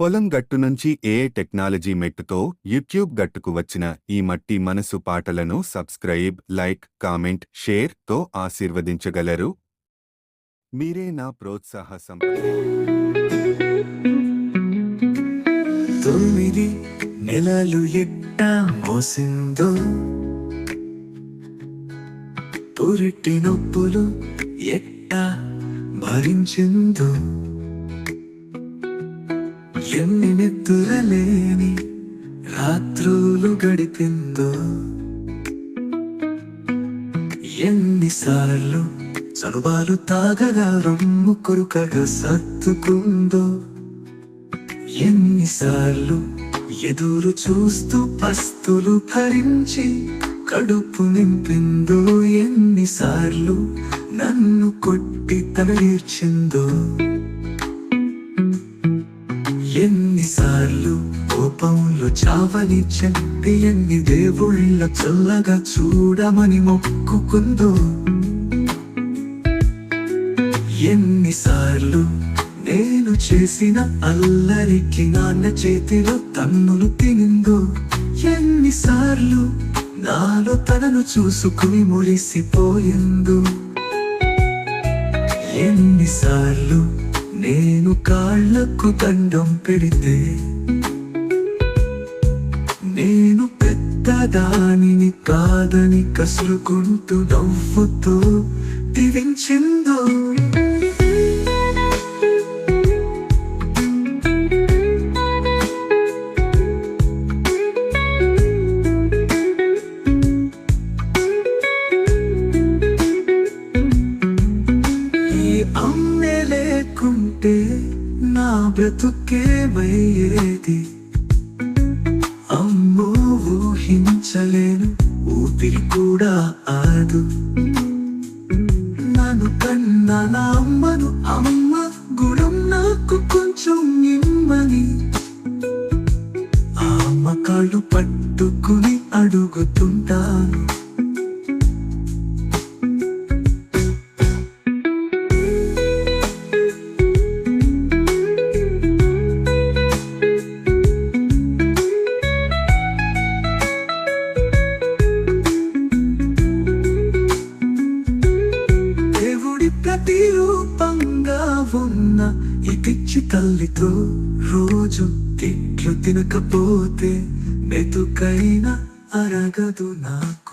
పొలం గట్టు నుంచి ఏ టెక్నాలజీ మెట్టుతో యూట్యూబ్ గట్టుకు వచ్చిన ఈ మట్టి మనసు పాటలను సబ్స్క్రైబ్ లైక్ కామెంట్ షేర్తో ఆశీర్వదించగలరు. మీరే నా ప్రోత్సాహ సంపద. తొమ్మిది నెలలు ఎట్ట మోసిందో. పురిటి నొప్పులు ఎట్టా భరించిందో. ఎన్ని నిద్రలేని రాత్రులు గడిపిందో. ఎన్నిసార్లు చనుబాలు తాగగా రొమ్ము కొరుకగా సత్తుకుందో ఎన్నిసార్లు ఎదురు చూస్తూ పస్తులు భరించి కడుపు నింపిందో. ఎన్నిసార్లు నన్ను కొట్టి తనీర్చిందో ఎన్నిసార్లు కోపంలో చావని చెప్పి ఎన్ని దేవుళ్ళ చల్లగా చూడమని మొక్కుకుందో. ఎన్నిసార్లు నేను చేసిన అల్లరికి నాన్న చేతిలో తన్నులు తినిందో. ఎన్నిసార్లు నాలో తనను చూసుకుని మురిసిపోయిందో. ఎన్నిసార్లు నేను కాళ్ళకు దండం పెడితే నేను పెద్దదానిని కాదని కసురుకుంటూ నవ్వుతూ దివించిందో ఉంటే నా బ్రతుకేమయ్యేది? అమ్మో ఊహించలేను ఊపిరి కూడా ఆదు నన్ను కన్నా నా అమ్మను అమ్మ గుణం నాకు కొంచెం ఇమ్మని. ఆ అమ్మ కాళ్ళు పట్టుకుని అడుగుతుంటాను. ఉన్న ఈ తల్లితో రోజు తిట్లు తినకపోతే మెతుకైనా అరగదు నాకు.